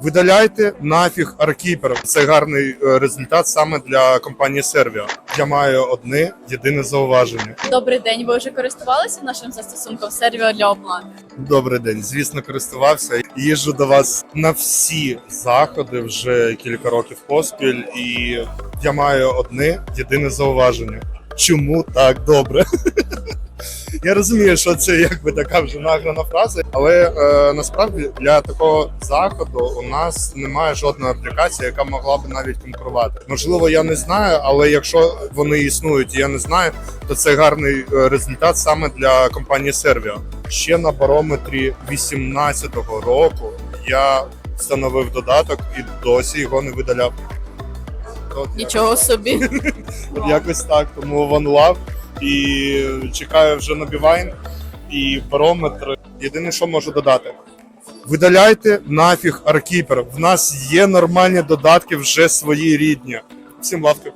Видаляйте нафіг аркіпер. Це гарний е, результат саме для компанії Servio. Я маю одне єдине зауваження. Добрий день. Ви вже користувалися нашим застосунком сервіо для оплати? Добрий день. Звісно, користувався. Їжджу до вас на всі заходи вже кілька років поспіль, і я маю одне єдине зауваження. Чому так добре? Я розумію, що це якби така вже награна фраза, але е, насправді для такого заходу у нас немає жодної аплікації, яка могла б навіть конкурувати. Можливо, я не знаю, але якщо вони існують, і я не знаю, то це гарний е, результат саме для компанії Servio. Ще на барометрі 18-го року я встановив додаток і досі його не видаляв. От Нічого собі. От якось так. Тому One Love. І чекаю вже на Бівайн і барометр. Єдине, що можу додати. Видаляйте нафіг аркіпер. В нас є нормальні додатки вже свої рідні. Всім лавки.